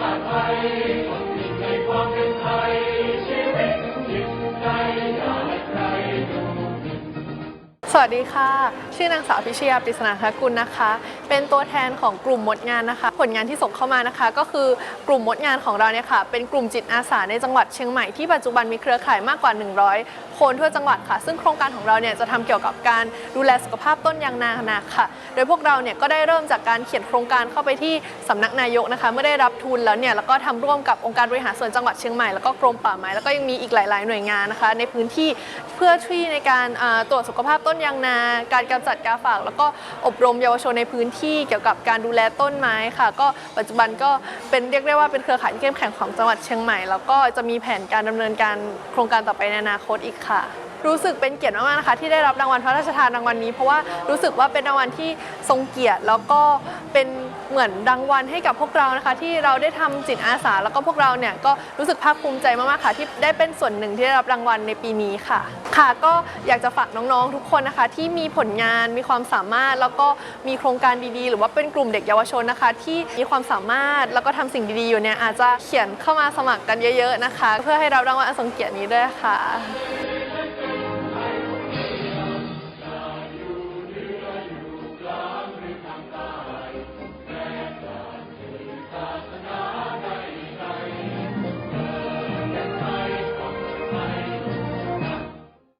Thank you. สวัสดีค่ะ ชื่อนางสาวพิชยาปริศนาคกุลนะคะ เป็นตัวแทนของกลุ่มมดงานนะคะ ผลงานที่ส่งเข้ามานะคะ ก็คือกลุ่มมดงานของเราเนี่ยค่ะ เป็นกลุ่มจิตอาสาในจังหวัดเชียงใหม่ที่ปัจจุบันมีเครือข่ายมากกว่า 100 คนทั่วจังหวัดค่ะ ซึ่งโครงการของเราเนี่ยจะทำเกี่ยวกับการดูแลสุขภาพต้นยางนานาค่ะ โดยพวกเราเนี่ยก็ได้เริ่มจากการเขียนโครงการเข้าไปที่สำนักนายกนะคะ เมื่อได้รับทุนแล้วเนี่ยแล้วก็ทำร่วมกับองค์การบริหารส่วนจังหวัดเชียงใหม่แล้วก็กรมป่าไม้แล้วก็ยังมีอีกหลาย ๆ หน่วยงานนะคะ ในพื้นที่เพื่อที่ในการตรวจสุขภาพต้นยางนา การกำจัดกาฝาก แล้วก็อบรมเยาวชนในพื้นที่เกี่ยวกับการดูแลต้นไม้ค่ะ ก็ปัจจุบันก็เป็นเรียกได้ว่าเป็นเครือข่ายที่เข้มแข็งของจังหวัดเชียงใหม่ แล้วก็จะมีแผนการดำเนินการโครงการต่อไปในอนาคตอีกค่ะ รู้สึกเป็นเกียรติมากๆนะคะ ที่ได้รับรางวัลพระราชทานรางวัลนี้ เพราะว่ารู้สึกว่าเป็นรางวัลที่ทรงเกียรติ แล้วก็เป็นเหมือนรางวัลให้กับพวกเรานะคะ ที่เราได้ทำจิตอาสา แล้วก็พวกเราเนี่ยก็รู้สึกภาคภูมิใจมากๆค่ะ ที่ได้เป็นส่วนหนึ่งที่ได้รับรางวัลในปีนี้ค่ะ ค่ะก็อยากจะฝากน้องๆทุกคนนะคะ ที่มีผลงานมีความสามารถแล้วก็มีโครงการดีๆ หรือว่าเป็นกลุ่มเด็กเยาวชนนะคะ ที่มีความสามารถแล้วก็ทำสิ่งดีๆอยู่เนี่ยอาจจะเขียนเข้ามาสมัครกันเยอะ ๆนะคะ เพื่อให้รับรางวัลอันทรงเกียรตินี้ด้วยค่ะ